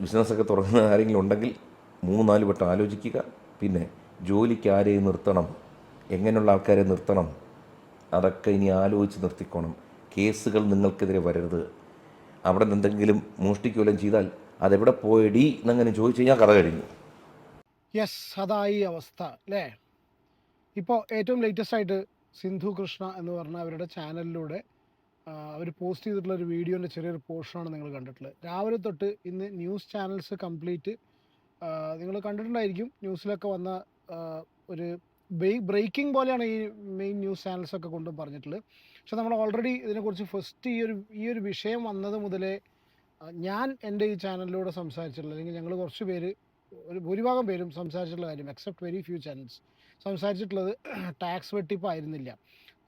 ബിസിനസ്സൊക്കെ തുടങ്ങുന്ന ആരെങ്കിലും ഉണ്ടെങ്കിൽ മൂന്ന് നാല് വട്ടം ആലോചിക്കുക. പിന്നെ ജോലിക്ക് ആരെയും നിർത്തണം? എങ്ങനെയുള്ള ആൾക്കാരെ നിർത്തണം? അതൊക്കെ ഇനി ആലോചിച്ച് നിർത്തിക്കോണം. കേസുകൾ നിങ്ങൾക്കെതിരെ വരരുത്. അവിടെ നിന്ന് എന്തെങ്കിലും മോഷ്ടിക്കുകയും ചെയ്താൽ അതെവിടെ പോയടി എന്നങ്ങനെ ചോദിച്ചു കഴിഞ്ഞാൽ കഥ കഴിഞ്ഞു. യെസ് അതായി അവസ്ഥ അല്ലേ? ഇപ്പോൾ ഏറ്റവും ലേറ്റസ്റ്റ് ആയിട്ട് സിന്ധു കൃഷ്ണ എന്ന് പറഞ്ഞ അവരുടെ ചാനലിലൂടെ അവർ പോസ്റ്റ് ചെയ്തിട്ടുള്ള ഒരു വീഡിയോന്റെ ചെറിയൊരു പോർഷനാണ് നിങ്ങൾ കണ്ടിട്ടുള്ളത്. രാവിലെ തൊട്ട് ഇന്ന് ന്യൂസ് ചാനൽസ് കംപ്ലീറ്റ് നിങ്ങൾ കണ്ടിട്ടുണ്ടായിരിക്കും ന്യൂസിലൊക്കെ വന്ന ഒരു ബ്രേക്കിംഗ് പോലെയാണ് ഈ മെയിൻ ന്യൂസ് ചാനൽസൊക്കെ കൊണ്ടും പറഞ്ഞിട്ടുള്ളത്. പക്ഷെ നമ്മൾ ഓൾറെഡി ഇതിനെക്കുറിച്ച് ഫസ്റ്റ് ഈ ഒരു ഈ ഒരു വിഷയം വന്നത് മുതലേ ഞാൻ എന്റെ ഈ ചാനലിലൂടെ സംസാരിച്ചിട്ടുള്ളത് അല്ലെങ്കിൽ ഞങ്ങൾ കുറച്ച് പേര് ഒരു ഭൂരിഭാഗം പേരും സംസാരിച്ചിട്ടുള്ള കാര്യം എക്സെപ്റ്റ് വെരി ഫ്യൂ ചാനൽസ് സംസാരിച്ചിട്ടുള്ളത് ടാക്സ് വെട്ടിപ്പായിരുന്നില്ല.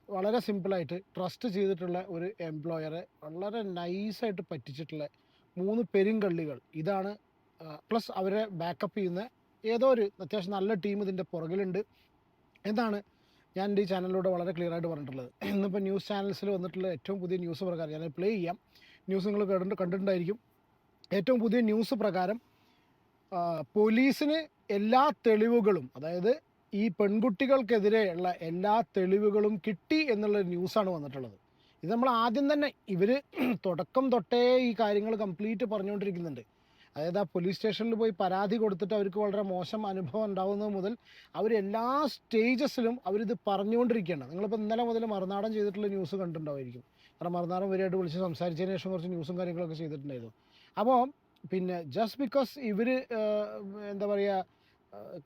വളരെ സിമ്പിളായിട്ട് ട്രസ്റ്റ് ചെയ്തിട്ടുള്ള ഒരു എംപ്ലോയറെ വളരെ നൈസായിട്ട് പറ്റിച്ചിട്ടുള്ള മൂന്ന് പെരുങ്കള്ളികൾ. ഇതാണ് പ്ലസ് അവരെ ബാക്കപ്പ് ചെയ്യുന്ന ഏതോ ഒരു അത്യാവശ്യം നല്ല ടീം ഇതിന്റെ പുറകിലുണ്ട്. എന്നാണ് ഞാൻ എന്റെ ഈ ചാനലിലൂടെ വളരെ ക്ലിയർ ആയിട്ട് പറഞ്ഞിട്ടുള്ളത്. ഇന്നിപ്പോൾ ന്യൂസ് ചാനൽസിൽ വന്നിട്ടുള്ള ഏറ്റവും പുതിയ ന്യൂസ് പ്രകാരം ഞാൻ പ്ലേ ചെയ്യാം. ന്യൂസ് നിങ്ങൾ കേട്ടിട്ട് കണ്ടിട്ടുണ്ടായിരിക്കും. ഏറ്റവും പുതിയ ന്യൂസ് പ്രകാരം പോലീസിന് എല്ലാ തെളിവുകളും അതായത് ഈ പെൺകുട്ടികൾക്കെതിരെയുള്ള എല്ലാ തെളിവുകളും കിട്ടി എന്നുള്ള ന്യൂസാണ് വന്നിട്ടുള്ളത്. ഇത് നമ്മൾ ആദ്യം തന്നെ ഇവർ തുടക്കം തൊട്ടേ ഈ കാര്യങ്ങൾ കംപ്ലീറ്റ് പറഞ്ഞുകൊണ്ടിരിക്കുന്നുണ്ട്. അതായത് ആ പോലീസ് സ്റ്റേഷനിൽ പോയി പരാതി കൊടുത്തിട്ട് അവർക്ക് വളരെ മോശം അനുഭവം ഉണ്ടാകുന്നത് മുതൽ അവർ എല്ലാ സ്റ്റേജസിലും അവരിത് പറഞ്ഞുകൊണ്ടിരിക്കുകയാണ്. നിങ്ങളിപ്പോൾ ഇന്നലെ മുതൽ മറുനാടൻ ചെയ്തിട്ടുള്ള ന്യൂസ് കണ്ടിട്ടുണ്ടാവുമായിരിക്കും. കാരണം മറുനാടൻ വരെയായിട്ട് വിളിച്ച് സംസാരിച്ചതിന് ശേഷം കുറച്ച് ന്യൂസും കാര്യങ്ങളൊക്കെ ചെയ്തിട്ടുണ്ടായിരുന്നു. അപ്പോൾ പിന്നെ ജസ്റ്റ് ബിക്കോസ് ഇവർ എന്താ പറയുക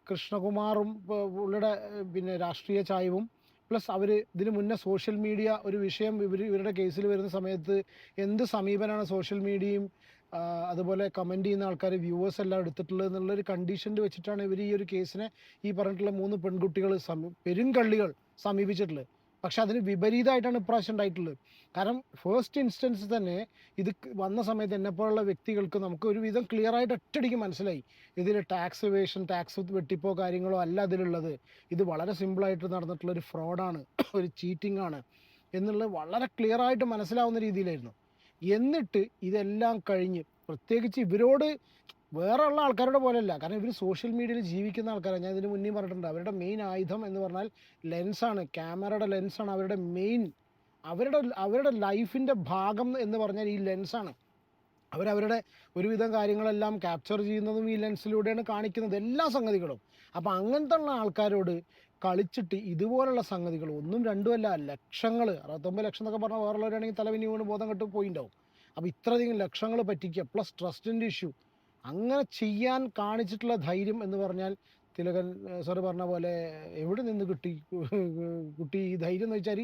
കൃഷ്ണകുമാറും പുള്ളിയുടെ പിന്നെ രാഷ്ട്രീയ ചായവും പ്ലസ് അവർ ഇതിനു മുന്നേ സോഷ്യൽ മീഡിയ ഒരു വിഷയം ഇവർ ഇവരുടെ കേസിൽ വരുന്ന സമയത്ത് എന്ത് സമീപനമാണ് സോഷ്യൽ മീഡിയയും അതുപോലെ കമന്റ് ചെയ്യുന്ന ആൾക്കാർ വ്യൂവേഴ്സ് എല്ലാം എടുത്തിട്ടുള്ളത് എന്നുള്ളൊരു കണ്ടീഷനിൽ വെച്ചിട്ടാണ് ഇവർ ഈ ഒരു കേസിനെ ഈ പറഞ്ഞിട്ടുള്ള മൂന്ന് പെൺകുട്ടികൾ സമീ പെരുങ്കള്ളികൾ സമീപിച്ചിട്ടുള്ളത്. പക്ഷെ അതിന് വിപരീതമായിട്ടാണ് ഇപ്രാവശ്യം ഉണ്ടായിട്ടുള്ളത്. കാരണം ഫേസ്റ്റ് ഇൻസ്റ്റൻസ് തന്നെ ഇത് വന്ന സമയത്ത് എന്നെപ്പോലുള്ള വ്യക്തികൾക്ക് നമുക്ക് ഒരുവിധം ക്ലിയർ ആയിട്ട് ഒറ്റയടിക്ക് മനസ്സിലായി. ഇതിൽ ടാക്സ് വേഷൻ ടാക്സ് വെട്ടിപ്പോ കാര്യങ്ങളോ അല്ല അതിലുള്ളത്. ഇത് വളരെ സിമ്പിളായിട്ട് നടന്നിട്ടുള്ള ഒരു ഫ്രോഡാണ് ഒരു ചീറ്റിംഗ് ആണ് എന്നുള്ളത് വളരെ ക്ലിയർ ആയിട്ട് മനസ്സിലാവുന്ന രീതിയിലായിരുന്നു. എന്നിട്ട് ഇതെല്ലാം കഴിഞ്ഞ് പ്രത്യേകിച്ച് ഇവരോട് വേറെ ഉള്ള ആൾക്കാരുടെ പോലെയല്ല. കാരണം ഇവർ സോഷ്യൽ മീഡിയയിൽ ജീവിക്കുന്ന ആൾക്കാരാണ് ഞാൻ ഇതിന് മുന്നേ പറഞ്ഞിട്ടുണ്ട്. അവരുടെ മെയിൻ ആയുധം എന്ന് പറഞ്ഞാൽ ലെൻസാണ് ക്യാമറയുടെ ലെൻസാണ് അവരുടെ മെയിൻ അവരുടെ അവരുടെ ലൈഫിന്റെ ഭാഗം എന്ന് പറഞ്ഞാൽ ഈ ലെൻസാണ് അവരവരുടെ ഒരുവിധം കാര്യങ്ങളെല്ലാം ക്യാപ്ചർ ചെയ്യുന്നതും ഈ ലെൻസിലൂടെയാണ് കാണിക്കുന്നത്. എല്ലാ സംഗതികളും. അപ്പോൾ അങ്ങനത്തെ ഉള്ള ആൾക്കാരോട് കളിച്ചിട്ട് ഇതുപോലുള്ള സംഗതികൾ ഒന്നും രണ്ടും അല്ല ലക്ഷങ്ങൾ. അറുപത്തൊമ്പത് ലക്ഷം എന്നൊക്കെ പറഞ്ഞാൽ വേറുള്ളവരാണെങ്കിൽ തലവിനി വീണ് ബോധം കെട്ട് പോയിണ്ടാവും. അപ്പോൾ ഇത്രയധികം ലക്ഷങ്ങൾ പറ്റിക്കുക പ്ലസ് ട്രസ്റ്റിന്റെ ഇഷ്യൂ അങ്ങനെ ചെയ്യാൻ കാണിച്ചിട്ടുള്ള ധൈര്യം എന്ന് പറഞ്ഞാൽ തിലകൻ സാറ് പറഞ്ഞ പോലെ എവിടെ നിന്ന് കിട്ടി കുട്ടി ഈ ധൈര്യം എന്ന് വെച്ചാൽ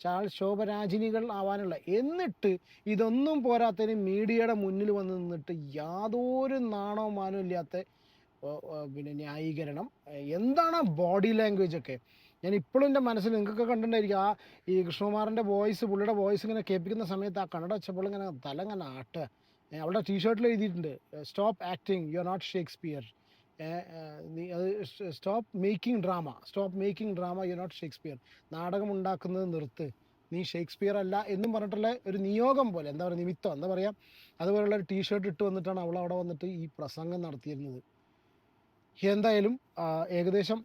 ചാൾ ശോഭരാജിനികൾ ആവാനുള്ള. എന്നിട്ട് ഇതൊന്നും പോരാത്തതിന് മീഡിയയുടെ മുന്നിൽ വന്ന് നിന്നിട്ട് യാതൊരു നാണോ മാനോ ഇല്ലാത്ത പിന്നെ ന്യായീകരണം. എന്താണ് ബോഡി ലാംഗ്വേജ് ഒക്കെ? ഞാൻ ഇപ്പോഴും എന്റെ മനസ്സിൽ നിങ്ങൾക്കൊക്കെ കണ്ടിട്ടുണ്ടായിരിക്കും ആ ഈ കൃഷ്ണകുമാറിന്റെ വോയിസ് പുള്ളിയുടെ വോയിസ് ഇങ്ങനെ കേൾപ്പിക്കുന്ന സമയത്ത് ആ കണ്ണട വെച്ചപ്പോൾ ഇങ്ങനെ തല ഇങ്ങനെ ആട്ടുക. ഏ, അവിടെ ടീഷർട്ടിൽ എഴുതിയിട്ടുണ്ട്. Stop acting you are not Shakespeare stop making drama stop making drama you not Shakespeare നാടകം ഉണ്ടാക്കുന്നത് നിർത്ത്. നീ ഷേക്സ്പിയർ അല്ല എന്നും പറഞ്ഞിട്ടുള്ള ഒരു നിയോഗം പോലെ എന്താ പറയുക നിമിത്തം എന്താ പറയുക അതുപോലുള്ള ഒരു ടീഷർട്ട് ഇട്ട് വന്നിട്ടാണ് അവൾ അവിടെ വന്നിട്ട് ഈ പ്രസംഗം നടത്തിയിരുന്നത്. എന്തായാലും ഏകദേശം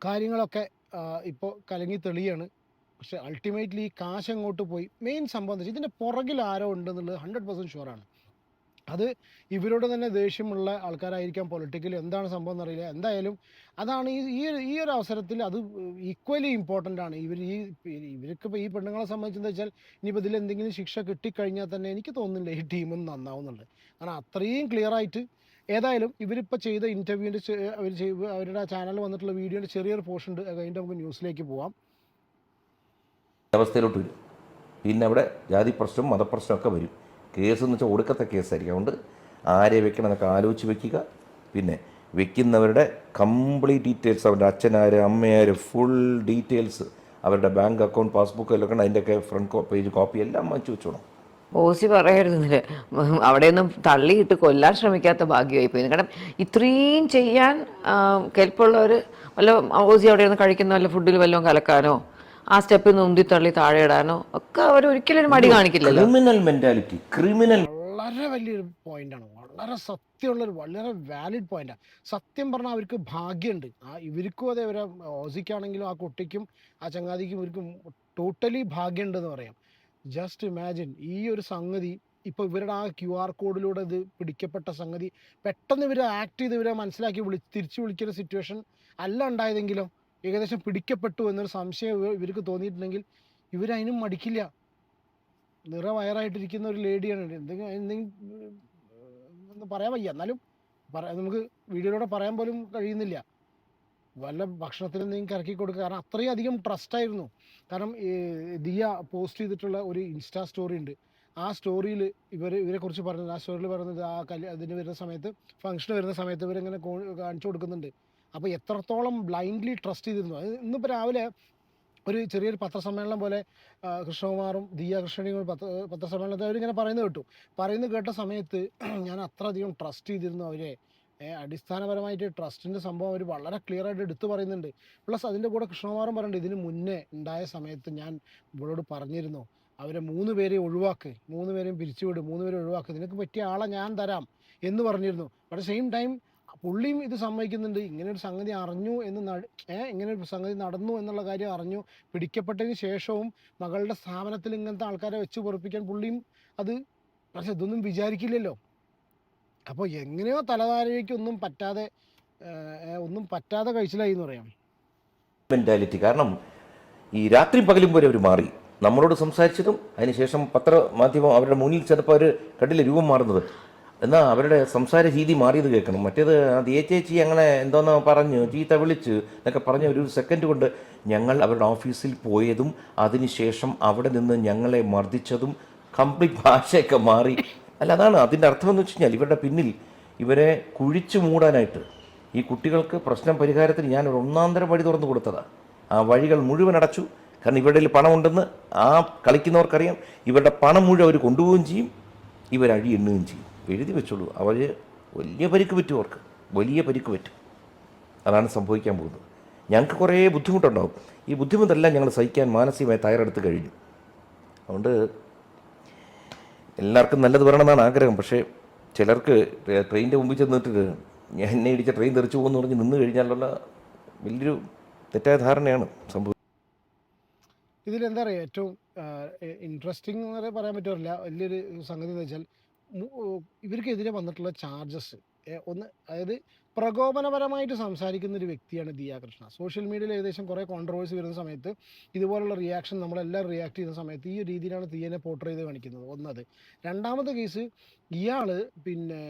കാര്യങ്ങളൊക്കെ ഇപ്പോൾ കലങ്ങി തെളിയാണ്. പക്ഷേ അൾട്ടിമേറ്റ്ലി കാശ് അങ്ങോട്ട് പോയി. മെയിൻ സംഭവം എന്താ ഇതിന്റെ പുറകിൽ ആരോ ഉണ്ടെന്നുള്ളത് ഹൺഡ്രഡ് പെർസെന്റ് ഷുവറാണ് അത് ഇവരോട് തന്നെ ദേഷ്യമുള്ള ആൾക്കാരായിരിക്കാം പൊളിറ്റിക്കലി എന്താണ് സംഭവം എന്നറിയില്ല. എന്തായാലും അതാണ് ഈ ഈ ഒരു- അവസരത്തിൽ അത് ഈക്വലി ഇമ്പോർട്ടന്റ് ആണ്. ഇവർ ഈ ഇവർക്കിപ്പോൾ ഈ പെണ്ണുങ്ങളെ സംബന്ധിച്ചെന്ന് വെച്ചാൽ ഇനിയിപ്പോൾ ഇതിൽ എന്തെങ്കിലും ശിക്ഷ കിട്ടിക്കഴിഞ്ഞാൽ തന്നെ എനിക്ക് തോന്നുന്നില്ല ഈ ടീമും നന്നാവുന്നുണ്ട് കാരണം അത്രയും ക്ലിയർ ആയിട്ട് ഏതായാലും ഇവരിപ്പോൾ ചെയ്ത ഇന്റർവ്യൂവിന്റെ അവർ അവരുടെ ആ ചാനലിൽ വന്നിട്ടുള്ള വീഡിയോന്റെ ചെറിയൊരു പോർഷൻ ഉണ്ട്. കഴിഞ്ഞിട്ട് നമുക്ക് ന്യൂസിലേക്ക് പോവാം. അവസ്ഥയിലോട്ട് വരും. പിന്നെ അവിടെ ജാതി പ്രശ്നം മതപ്രശ്നമൊക്കെ വരും. കേസ് എന്ന് വെച്ചാൽ ഒടുക്കത്തെ കേസായിരിക്കും. അതുകൊണ്ട് ആരെ വെക്കണം എന്നൊക്കെ ആലോചിച്ച് വെക്കുക. പിന്നെ വെക്കുന്നവരുടെ കംപ്ലീറ്റ് ഡീറ്റെയിൽസ് അവരുടെ അച്ഛനാര് അമ്മയാര് ഫുൾ ഡീറ്റെയിൽസ് അവരുടെ ബാങ്ക് അക്കൗണ്ട് പാസ്ബുക്ക് എല്ലാം അതിന്റെയൊക്കെ ഫ്രണ്ട് പേജ് കോപ്പി എല്ലാം വാങ്ങിച്ചു വെച്ചോണം. ഓസി പറയരുതിൽ അവിടെയൊന്നും തള്ളിയിട്ട് കൊല്ലാൻ ശ്രമിക്കാത്ത ഭാഗ്യമായി പോയി കാരണം ഇത്രയും ചെയ്യാൻ കെൽപ്പുള്ളവർ വല്ല ഓസി അവിടെ നിന്ന് കഴിക്കുന്ന വല്ല ഫുഡിൽ വല്ലതും കലക്കാനോ? ആ സ്റ്റെപ്പിൽ നിന്ന് ഉന്തി തള്ളി താഴെ ഇടാനോ? ഒക്കെ അവർ ഒരിക്കലും ഒരു മടി കാണിക്കില്ല ക്രിമിനൽ മെന്റാലിറ്റി ക്രിമിനൽ വളരെ വലിയൊരു പോയിന്റാണ് വളരെ സത്യമുള്ളൊരു വളരെ വാലിഡ് പോയിന്റാണ് സത്യം പറഞ്ഞാൽ അവർക്ക് ഭാഗ്യമുണ്ട് ആ ഇവർക്കും അതെ ഇവരെ ഓസിക്കാണെങ്കിലും ആ കുട്ടിക്കും ആ ചങ്ങാതിക്കും ഇവർക്കും ടോട്ടലി ഭാഗ്യമുണ്ടെന്ന് പറയാം. ജസ്റ്റ് ഇമാജിൻ ഈ ഒരു സംഗതി ഇപ്പോൾ ഇവരുടെ ആ ക്യു ആർ കോഡിലൂടെ ഇത് പിടിക്കപ്പെട്ട സംഗതി പെട്ടെന്ന് ഇവർ ആക്ട് ചെയ്ത് ഇവരെ മനസ്സിലാക്കി വിളി തിരിച്ചു വിളിക്കുന്ന സിറ്റുവേഷൻ അല്ല ഉണ്ടായതെങ്കിലോ ഏകദേശം പിടിക്കപ്പെട്ടു എന്നൊരു സംശയം ഇവർക്ക് തോന്നിയിട്ടുണ്ടെങ്കിൽ ഇവരതിനും മടിക്കില്ല. നിറ വയറായിട്ടിരിക്കുന്ന ഒരു ലേഡിയാണ്. എന്തെങ്കിലും എന്തെങ്കിലും പറയാൻ വയ്യ. എന്നാലും പറയാ നമുക്ക് വീഡിയോയിലൂടെ പറയാൻ പോലും കഴിയുന്നില്ല. വല്ല ഭക്ഷണത്തിന് എന്തെങ്കിലും കറക്കി കൊടുക്കുക. കാരണം അത്രയും അധികം ട്രസ്റ്റ് ആയിരുന്നു. കാരണം ദിയ പോസ്റ്റ് ചെയ്തിട്ടുള്ള ഒരു ഇൻസ്റ്റാ സ്റ്റോറി ഉണ്ട്. ആ സ്റ്റോറിയിൽ ഇവർ ഇവരെ കുറിച്ച് പറഞ്ഞത് ആ സ്റ്റോറിയിൽ പറയുന്നത് ആ കല്യാ അതിന് വരുന്ന സമയത്ത് ഫംഗ്ഷന് വരുന്ന സമയത്ത് ഇവരിങ്ങനെ കാണിച്ചു കൊടുക്കുന്നുണ്ട്. അപ്പോൾ എത്രത്തോളം ബ്ലൈൻഡ്ലി ട്രസ്റ്റ് ചെയ്തിരുന്നു. അത് ഇന്നിപ്പോൾ രാവിലെ ഒരു ചെറിയൊരു പത്രസമ്മേളനം പോലെ കൃഷ്ണകുമാറും ദിയ കൃഷ്ണനും പത്ര പത്രസമ്മേളനത്തിൽ അവരിങ്ങനെ പറയുന്നത് കേട്ടു. പറയുന്നത് കേട്ട സമയത്ത് ഞാൻ അത്ര അധികം ട്രസ്റ്റ് ചെയ്തിരുന്നു അവരെ. അടിസ്ഥാനപരമായിട്ട് ട്രസ്റ്റിന്റെ സംഭവം അവർ വളരെ ക്ലിയർ ആയിട്ട് എടുത്തു പറയുന്നുണ്ട്. പ്ലസ് അതിന്റെ കൂടെ കൃഷ്ണകുമാറും പറയുന്നുണ്ട് ഇതിന് മുന്നേ ഉണ്ടായ സമയത്ത് ഞാൻ ഇവളോട് പറഞ്ഞിരുന്നു അവരെ മൂന്ന് പേരെ ഒഴിവാക്ക് മൂന്ന് പേരെയും പിരിച്ചുവിട് മൂന്ന് പേരെ ഒഴിവാക്ക് നിനക്ക് പറ്റിയ ആളെ ഞാൻ തരാം എന്ന് പറഞ്ഞിരുന്നു. അറ്റ് സെയിം ടൈം പുള്ളിയും ഇത് സമ്മതിക്കുന്നുണ്ട്. ഇങ്ങനെ ഒരു സംഗതി അറിഞ്ഞു എന്ന് ഇങ്ങനെ ഒരു സംഗതി നടന്നു എന്നുള്ള കാര്യം അറിഞ്ഞു. പിടിക്കപ്പെട്ടതിന് ശേഷവും മകളുടെ സ്ഥാപനത്തിൽ ഇങ്ങനത്തെ ആൾക്കാരെ വെച്ച് പൊറപ്പിക്കാൻ പുള്ളിയും അത് പക്ഷെ ഇതൊന്നും വിചാരിക്കില്ലല്ലോ. അപ്പോൾ എങ്ങനെയോ തലതാരയ്ക്ക് ഒന്നും പറ്റാതെ ഒന്നും പറ്റാതെ കഴിച്ചിലായി എന്ന് പറയാം. മെന്റാലിറ്റി കാരണം ഈ രാത്രി പകലും പോലെ അവർ മാറി. നമ്മളോട് സംസാരിച്ചതും അതിനുശേഷം പത്രമാധ്യമം അവരുടെ മുന്നിൽ ചെന്നപ്പോൾ അവർ കണ്ടില്ല രൂപം മാറുന്നത്? എന്നാൽ അവരുടെ സംസാര രീതി മാറിയത് കേൾക്കണം. മറ്റേത് അത് ഏച്ചേച്ചി അങ്ങനെ എന്തോന്നോ പറഞ്ഞു ചീത്ത വിളിച്ച് എന്നൊക്കെ പറഞ്ഞ ഒരു സെക്കൻഡ് കൊണ്ട് ഞങ്ങൾ അവരുടെ ഓഫീസിൽ പോയതും അതിനുശേഷം അവിടെ നിന്ന് ഞങ്ങളെ മർദ്ദിച്ചതും കംപ്ലീറ്റ് ഭാഷയൊക്കെ മാറി. അല്ല അതാണ് അതിന്റെ അർത്ഥം എന്ന് വെച്ച് കഴിഞ്ഞാൽ ഇവരുടെ പിന്നിൽ ഇവരെ കുഴിച്ചു മൂടാനായിട്ട് ഈ കുട്ടികൾക്ക് പ്രശ്നം പരിഹാരത്തിന് ഞാൻ ഒരു ഒന്നാന്തരം വഴി തുറന്നു കൊടുത്തതാണ് ആ വഴികൾ മുഴുവൻ അടച്ചു. കാരണം ഇവരുടെ പണം പണമുണ്ടെന്ന് ആ കളിക്കുന്നവർക്കറിയാം. ഇവരുടെ പണം മുഴുവൻ അവർ കൊണ്ടുപോവുകയും ചെയ്യും. ഇവരഴി എണ്ണുകയും ചെയ്യും. എഴുതി വെച്ചോളൂ. അവർ വലിയ പരിക്ക് പറ്റും അവർക്ക്. വലിയ പരിക്ക് പറ്റും. അതാണ് സംഭവിക്കാൻ പോകുന്നത്. ഞങ്ങൾക്ക് കുറേ ബുദ്ധിമുട്ടുണ്ടാവും. ഈ ബുദ്ധിമുട്ടെല്ലാം ഞങ്ങൾ സഹിക്കാൻ മാനസികമായി തയ്യാറെടുത്ത് കഴിഞ്ഞു. അതുകൊണ്ട് എല്ലാവർക്കും നല്ലത് വരണമെന്നാണ് ആഗ്രഹം. പക്ഷേ ചിലർക്ക് ട്രെയിനിന്റെ മുമ്പിൽ ചെന്നിട്ട് ഞാൻ എന്നെ ഇടിച്ച ട്രെയിൻ തെറിച്ചു പോകുമെന്ന് പറഞ്ഞ് നിന്ന് കഴിഞ്ഞാലുള്ള വലിയൊരു തെറ്റായ ധാരണയാണ് സംഭവിച്ചത് ഇതിലെന്താ പറയുക? ഏറ്റവും ഇൻട്രസ്റ്റിംഗ് എന്ന് പറയാൻ പറ്റില്ല വലിയൊരു സംഗതി എന്ന് വെച്ചാൽ ഇവർക്കെതിരെ വന്നിട്ടുള്ള ചാർജസ് ഒന്ന് അതായത് പ്രകോപനപരമായിട്ട് സംസാരിക്കുന്ന ഒരു വ്യക്തിയാണ് ദിയ കൃഷ്ണ. സോഷ്യൽ മീഡിയയിൽ ഏകദേശം കുറേ കോൺട്രവേഴ്സി വരുന്ന സമയത്ത് ഇതുപോലുള്ള റിയാക്ഷൻ നമ്മളെല്ലാം റിയാക്ട് ചെയ്യുന്ന സമയത്ത് ഈ രീതിയിലാണ് തീയനെ പോർട്രേ ചെയ്ത് കാണിക്കുന്നത്. ഒന്നത്. രണ്ടാമത്തെ കേസ് ഇയാൾ പിന്നെ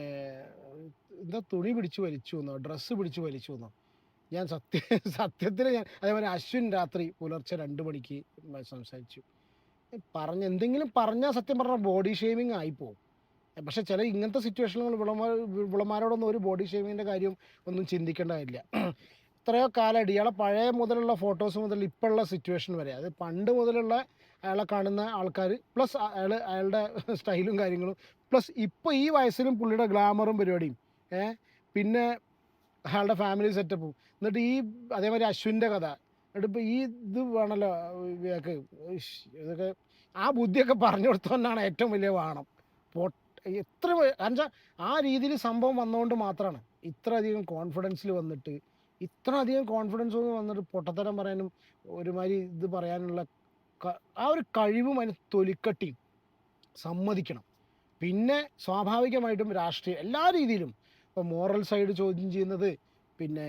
എന്താ തുണി പിടിച്ചു വലിച്ചു എന്നോ ഡ്രസ്സ് പിടിച്ചു വലിച്ചു എന്നോ. ഞാൻ സത്യ സത്യത്തിൽ ഞാൻ അതേപോലെ അശ്വിൻ രാത്രി പുലർച്ചെ രണ്ട് മണിക്ക് സംസാരിച്ചു. പറഞ്ഞ എന്തെങ്കിലും പറഞ്ഞാൽ സത്യം പറഞ്ഞാൽ ബോഡി ഷേമിങ് ആയിപ്പോവും പക്ഷെ ചില ഇങ്ങനത്തെ സിറ്റുവേഷനുകൾ വിളമാർ വിളമാരോടൊന്നും ഒരു ബോഡി ഷേമിങ്ങിന്റെ കാര്യം ഒന്നും ചിന്തിക്കേണ്ട കാര്യമില്ല എത്രയോ കാലമായിട്ട് ഇയാളെ പഴയ മുതലുള്ള ഫോട്ടോസ് മുതൽ ഇപ്പോഴുള്ള സിറ്റുവേഷൻ വരെ. അത് പണ്ട് മുതലുള്ള അയാളെ കാണുന്ന ആൾക്കാർ പ്ലസ് അയാൾ അയാളുടെ സ്റ്റൈലും കാര്യങ്ങളും പ്ലസ് ഇപ്പോൾ ഈ വയസ്സിലും പുള്ളിയുടെ ഗ്ലാമറും പരിപാടിയും. ഏഹ് പിന്നെ അയാളുടെ ഫാമിലി സെറ്റപ്പും എന്നിട്ട് ഈ അതേമാതിരി അശ്വിന്റെ കഥ. എന്നിട്ട് ഇപ്പോൾ ഈ ഇത് വേണമല്ലോ ഇതൊക്കെ ആ ബുദ്ധിയൊക്കെ പറഞ്ഞു കൊടുത്തോണ്ടാണ് ഏറ്റവും വലിയ വാണം. പൊ എത്ര കാരണം ആ രീതിയിൽ സംഭവം വന്നുകൊണ്ട് മാത്രമാണ് ഇത്ര അധികം കോൺഫിഡൻസിൽ വന്നിട്ട് ഇത്ര അധികം കോൺഫിഡൻസ് വന്നിട്ട് പൊട്ടത്തരം പറയാനും ഒരുമാതിരി ഇത് പറയാനുള്ള ആ ഒരു കഴിവും അതിന് തൊലിക്കട്ടിയും സമ്മതിക്കണം. പിന്നെ സ്വാഭാവികമായിട്ടും രാഷ്ട്രീയ എല്ലാ രീതിയിലും. ഇപ്പോൾ മോറൽ സൈഡ് ചോദ്യം ചെയ്യുന്നത് പിന്നെ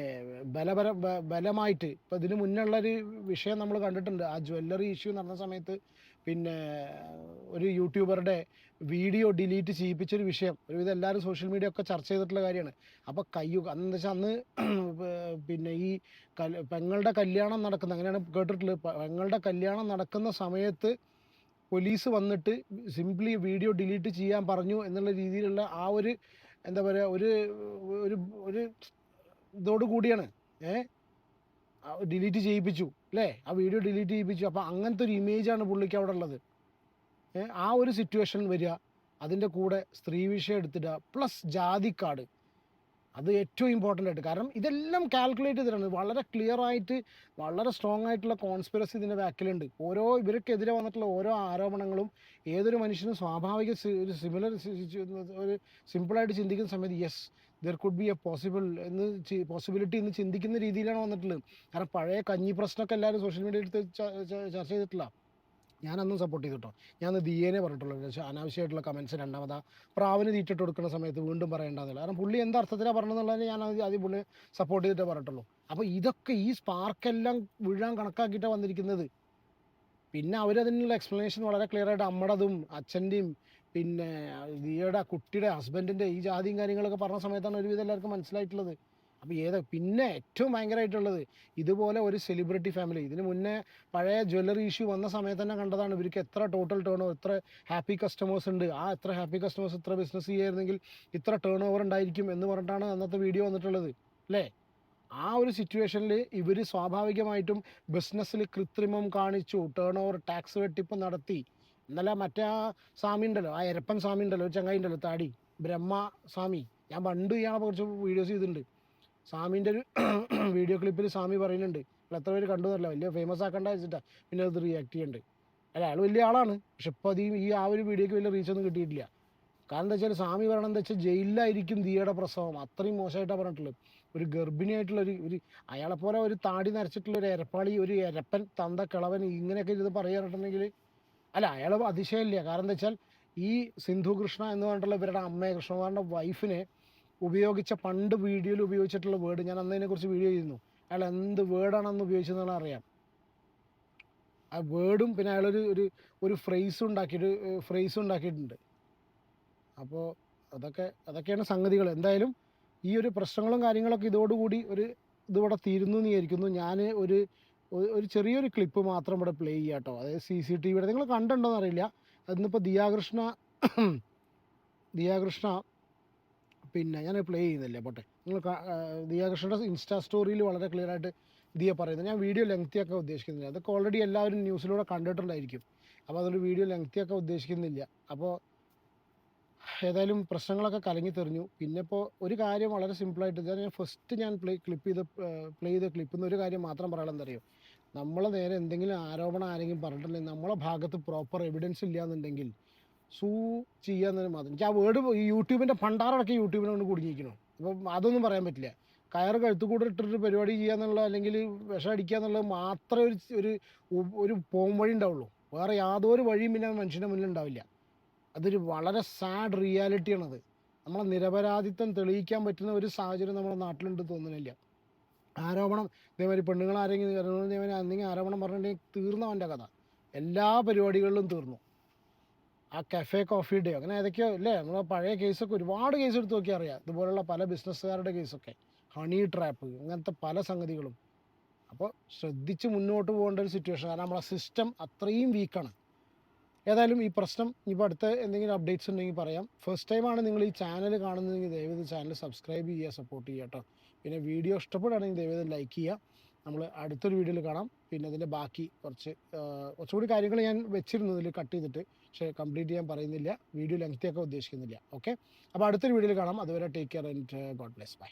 ബലപര ബലമായിട്ട് ഇപ്പോൾ ഇതിന് മുന്നുള്ളൊരു വിഷയം നമ്മൾ കണ്ടിട്ടുണ്ട്. ആ ജ്വല്ലറി ഇഷ്യൂ നടന്ന സമയത്ത് പിന്നെ ഒരു യൂട്യൂബറുടെ വീഡിയോ ഡിലീറ്റ് ചെയ്യിപ്പിച്ചൊരു വിഷയം. ഒരുവിധം എല്ലാവരും സോഷ്യൽ മീഡിയ ഒക്കെ ചർച്ച ചെയ്തിട്ടുള്ള കാര്യമാണ്. അപ്പോൾ കയ്യു അന്ന് വെച്ചാൽ അന്ന് പിന്നെ ഈ കൽ പെങ്ങളുടെ കല്യാണം നടക്കുന്ന അങ്ങനെയാണ് കേട്ടിട്ടുള്ളത്. പെങ്ങളുടെ കല്യാണം നടക്കുന്ന സമയത്ത് പോലീസ് വന്നിട്ട് സിംപ്ലി വീഡിയോ ഡിലീറ്റ് ചെയ്യാൻ പറഞ്ഞു എന്നുള്ള രീതിയിലുള്ള ആ ഒരു എന്താ പറയുക ഒരു ഒരു ഒരു ഇതോടു കൂടിയാണ് ഡിലീറ്റ് ചെയ്യിപ്പിച്ചു. അല്ലേ ആ വീഡിയോ ഡിലീറ്റ് ചെയ്യിപ്പിച്ചു. അപ്പോൾ അങ്ങനത്തെ ഒരു ഇമേജാണ് പുള്ളിക്ക് അവിടെ ഉള്ളത്. ആ ഒരു സിറ്റുവേഷൻ വരിക അതിന്റെ കൂടെ സ്ത്രീ വിഷയം എടുത്തിടുക പ്ലസ് ജാതിക്കാട് അത് ഏറ്റവും ഇമ്പോർട്ടന്റ് ആയിട്ട്. കാരണം ഇതെല്ലാം കാൽക്കുലേറ്റ് ചെയ്തിട്ടാണ്. വളരെ ക്ലിയർ ആയിട്ട് വളരെ സ്ട്രോങ് ആയിട്ടുള്ള കോൺസ്പിറസി ഇതിന്റെ ബാക്കിലുണ്ട്. ഓരോ ഇവർക്കെതിരെ വന്നിട്ടുള്ള ഓരോ ആരോപണങ്ങളും ഏതൊരു മനുഷ്യനും സ്വാഭാവിക ഒരു സിമിലർ ഒരു സിമ്പിളായിട്ട് ചിന്തിക്കുന്ന സമയത്ത് yes there could be a possible എന്ന് പോസിബിലിറ്റി എന്ന് ചിന്തിക്കുന്ന രീതിയിലാണ് വന്നിട്ടുള്ളത്. കാരണം പഴയ കഞ്ഞി പ്രശ്നമൊക്കെ എല്ലാവരും സോഷ്യൽ മീഡിയയിൽ എടുത്ത് ചർച്ച ചെയ്തിട്ടില്ല. ഞാനന്നും സപ്പോർട്ട് ചെയ്തിട്ടോ. ഞാൻ ദിയേനെ പറഞ്ഞിട്ടുള്ളൂ. പക്ഷേ അനാവശ്യമായിട്ടുള്ള കമൻസ് രണ്ടാമതാ പ്രാവിന് തീറ്റിട്ട് കൊടുക്കുന്ന സമയത്ത് വീണ്ടും പറയേണ്ടതില്ല. കാരണം പുള്ളി എന്ത് അർത്ഥത്തിലാണ് പറഞ്ഞതെന്നുള്ളത് ഞാൻ ആദ്യം പുള്ളി സപ്പോർട്ട് ചെയ്തിട്ടേ പറഞ്ഞിട്ടുള്ളൂ. അപ്പോൾ ഇതൊക്കെ ഈ സ്പാർക്കെല്ലാം വീഴാൻ കണക്കാക്കിയിട്ടാണ് വന്നിരിക്കുന്നത്. പിന്നെ അവരതിനുള്ള എക്സ്പ്ലനേഷൻ വളരെ ക്ലിയർ ആയിട്ട് അമ്മടതും അച്ഛന്റെയും പിന്നെ ദിയയുടെ കുട്ടിയുടെ ഹസ്ബൻഡിന്റെ ഈ ജാതിയും കാര്യങ്ങളൊക്കെ പറഞ്ഞ സമയത്താണ് ഒരുവിധം എല്ലാവർക്കും മനസ്സിലായിട്ടുള്ളത്. അപ്പോൾ ഏത് പിന്നെ ഏറ്റവും ഭയങ്കരമായിട്ടുള്ളത് ഇതുപോലെ ഒരു സെലിബ്രിറ്റി ഫാമിലി ഇതിന് മുന്നേ പഴയ ജ്വല്ലറി ഇഷ്യൂ വന്ന സമയത്ത് തന്നെ കണ്ടതാണ്. ഇവർക്ക് എത്ര ടോട്ടൽ ടേൺ ഓവർ എത്ര ഹാപ്പി കസ്റ്റമേഴ്സ് ഉണ്ട്. ആ എത്ര ഹാപ്പി കസ്റ്റമേഴ്സ് ഇത്ര ബിസിനസ് ചെയ്യായിരുന്നെങ്കിൽ ഇത്ര ടേൺ ഓവർ ഉണ്ടായിരിക്കും എന്ന് പറഞ്ഞിട്ടാണ് അന്നത്തെ വീഡിയോ വന്നിട്ടുള്ളത്. അല്ലേ? ആ ഒരു സിറ്റുവേഷനിൽ ഇവർ സ്വാഭാവികമായിട്ടും ബിസിനസ്സിൽ കൃത്രിമം കാണിച്ചു ടേൺ ഓവർ ടാക്സ് വെട്ടിപ്പ് നടത്തി. ഇന്നലെ മറ്റേ ആ സ്വാമി ഉണ്ടല്ലോ ആ എരപ്പൻ സ്വാമി ഉണ്ടല്ലോ ചങ്ങായി ഉണ്ടല്ലോ താടി ബ്രഹ്മ സ്വാമി. ഞാൻ പണ്ട് ഇയാളെ കുറച്ച് വീഡിയോസ് ചെയ്തിട്ടുണ്ട്. സ്വാമീന്റെ ഒരു വീഡിയോ ക്ലിപ്പിൽ സ്വാമി പറയുന്നുണ്ട് എത്ര പേര് കണ്ടു എന്നല്ല വലിയ ഫേമസ് ആക്കണ്ട വെച്ചിട്ടാ. പിന്നെ അത് റിയാക്ട് ചെയ്യുന്നുണ്ട് അല്ല അയാൾ വലിയ ആളാണ് പക്ഷെ ഇപ്പോൾ അധികം ഈ ആ ഒരു വീഡിയോക്ക് വലിയ റീച്ച് ഒന്നും കിട്ടിയിട്ടില്ല. കാരണം എന്താ വെച്ചാൽ സ്വാമി പറയണം എന്താ വെച്ചാൽ ജയിലിലായിരിക്കും ദിയയുടെ പ്രസവം. അത്രയും മോശമായിട്ടാണ് പറഞ്ഞിട്ടുള്ളത്. ഒരു ഗർഭിണിയായിട്ടുള്ള ഒരു ഒരു അയാളെപ്പോലെ ഒരു താടി നരച്ചിട്ടുള്ള ഒരു എരപ്പാളി ഒരു എരപ്പൻ തന്ത കിളവൻ ഇങ്ങനെയൊക്കെ ഇത് പറയാറുണ്ടെങ്കിൽ അല്ല അയാൾ അതിശയമില്ല. കാരണം എന്താ വെച്ചാൽ ഈ സിന്ധു കൃഷ്ണ എന്ന് പറഞ്ഞിട്ടുള്ള ഇവരുടെ അമ്മയെ കൃഷ്ണകുമാറിന്റെ വൈഫിനെ ഉപയോഗിച്ച പണ്ട് വീഡിയോയിൽ ഉപയോഗിച്ചിട്ടുള്ള വേർഡ് ഞാൻ അന്നതിനെ കുറിച്ച് വീഡിയോ ചെയ്യുന്നു അയാൾ എന്ത് വേർഡാണെന്ന് ഉപയോഗിച്ചതെന്നാണ് അറിയാം. ആ വേർഡും പിന്നെ അയാളൊരു ഒരു ഒരു ഫ്രേസും ഉണ്ടാക്കിയിട്ട് ഫ്രേസും ഉണ്ടാക്കിയിട്ടുണ്ട്. അപ്പോൾ അതൊക്കെ അതൊക്കെയാണ് സംഗതികൾ. എന്തായാലും ഈ ഒരു പ്രശ്നങ്ങളും കാര്യങ്ങളൊക്കെ ഇതോടുകൂടി ഒരു ഇതിവിടെ തീരുന്നു എന്ന് വിചാരിക്കുന്നു. ഞാൻ ഒരു ഒരു- ചെറിയൊരു ക്ലിപ്പ് മാത്രം ഇവിടെ പ്ലേ ചെയ്യാം കേട്ടോ അതായത് സി സി ടി വിയുടെ നിങ്ങൾ കണ്ടിട്ടുണ്ടോ എന്നറിയില്ല അതിന്നിപ്പോൾ ദിയാകൃഷ്ണ ദിയാകൃഷ്ണ പിന്നെ ഞാൻ പ്ലേ ചെയ്യുന്നില്ല. പോട്ടെ. നിങ്ങൾ ദിയാകൃഷ്ണയുടെ ഇൻസ്റ്റാ സ്റ്റോറിയിൽ വളരെ ക്ലിയർ ആയിട്ട് ദിയ പറയുന്നത് ഞാൻ വീഡിയോ ലെങ്തി ആക്കാൻ ഉദ്ദേശിക്കുന്നില്ല. അതൊക്കെ ഓൾറെഡി എല്ലാവരും ന്യൂസിലൂടെ കണ്ടിട്ടുണ്ടായിരിക്കും. അപ്പോൾ അതൊരു വീഡിയോ ലെങ്തി ആക്കാൻ ഉദ്ദേശിക്കുന്നില്ല. അപ്പോൾ ഏതായാലും പ്രശ്നങ്ങളൊക്കെ കലങ്ങി തെറിഞ്ഞു പിന്നെ ഇപ്പോൾ ഒരു കാര്യം വളരെ സിമ്പിളായിട്ട് ഇതാണ് ഞാൻ ഫസ്റ്റ് ഞാൻ പ്ലേ ക്ലിപ്പ് ചെയ്ത് പ്ലേ ചെയ്ത ക്ലിപ്പ് നിന്ന് ഒരു കാര്യം മാത്രം പറയാൻ അറിയോ നമ്മളെ നേരെ എന്തെങ്കിലും ആരോപണം ആരെങ്കിലും പറഞ്ഞിട്ടുണ്ടെങ്കിൽ നമ്മളെ ഭാഗത്ത് പ്രോപ്പർ എവിഡൻസ് ഇല്ല എന്നുണ്ടെങ്കിൽ സൂ ചെയ്യാന്നതിന് മാത്രം. എനിക്ക് ആ വേർഡ് ഈ യൂട്യൂബിന്റെ യൂട്യൂബിനെ കൊണ്ട് കുടുങ്ങിയിരിക്കണം അപ്പോൾ അതൊന്നും പറയാൻ പറ്റില്ല. കയർ കഴുത്തുകൂടെ ഇട്ടിട്ട് പരിപാടി ചെയ്യാന്നുള്ള അല്ലെങ്കിൽ വിഷം അടിക്കുക എന്നുള്ളത് മാത്രമേ ഒരു ഒരു ഉ- ഒരു പോം വഴി ഉണ്ടാവുള്ളൂ. വേറെ യാതൊരു വഴിയും പിന്നെ മനുഷ്യന്റെ മുന്നിൽ ഉണ്ടാവില്ല. അതൊരു വളരെ സാഡ് റിയാലിറ്റിയാണത് നമ്മളെ നിരപരാധിത്വം തെളിയിക്കാൻ പറ്റുന്ന ഒരു സാഹചര്യം നമ്മുടെ നാട്ടിലുണ്ട് തോന്നുന്നില്ല. ആരോപണം ഇതേമാതിരി പെണ്ണുങ്ങൾ ആരെങ്കിലും ഇതേമാതിരി ആരോപണം പറഞ്ഞിട്ടുണ്ടെങ്കിൽ തീർന്നവന്റെ കഥ. എല്ലാ പരിപാടികളിലും തീർന്നു. ആ കഫേ കോഫി ഡേ അങ്ങനെ ഏതൊക്കെയോ അല്ലേ? നമ്മളെ പഴയ കേസൊക്കെ ഒരുപാട് കേസ് എടുത്ത് നോക്കിയാൽ അറിയാം. ഇതുപോലുള്ള പല ബിസിനസ്സുകാരുടെ കേസൊക്കെ ഹണി ട്രാപ്പ് അങ്ങനത്തെ പല സംഗതികളും. അപ്പോൾ ശ്രദ്ധിച്ച് മുന്നോട്ട് പോകേണ്ട ഒരു സിറ്റുവേഷൻ കാരണം നമ്മളെ സിസ്റ്റം അത്രയും വീക്കാണ് ഏതായാലും ഈ പ്രശ്നം ഇപ്പോൾ അടുത്ത എന്തെങ്കിലും അപ്ഡേറ്റ്സ് ഉണ്ടെങ്കിൽ പറയാം. ഫസ്റ്റ് ടൈമാണ് നിങ്ങൾ ഈ ചാനൽ കാണുന്നതെങ്കിൽ ദയവേത് ചാനൽ സബ്സ്ക്രൈബ് ചെയ്യുക സപ്പോർട്ട് ചെയ്യുക കേട്ടോ. പിന്നെ വീഡിയോ ഇഷ്ടപ്പെടുകയാണെങ്കിൽ ദയവേത് ലൈക്ക് ചെയ്യുക. നമ്മൾ അടുത്തൊരു വീഡിയോയിൽ കാണാം. പിന്നെ അതിന്റെ ബാക്കി കുറച്ച് കുറച്ചുകൂടി കാര്യങ്ങൾ ഞാൻ വെച്ചിരുന്നു ഇതിൽ കട്ട് ചെയ്തിട്ട്. പക്ഷേ കംപ്ലീറ്റ് ചെയ്യാൻ പറയുന്നില്ല. വീഡിയോ ലെങ്ത്തിയൊക്കെ ഉദ്ദേശിക്കുന്നില്ല. ഓക്കെ അപ്പോൾ അടുത്തൊരു വീഡിയോയിൽ കാണാം. അതുവരെ take care and God bless bye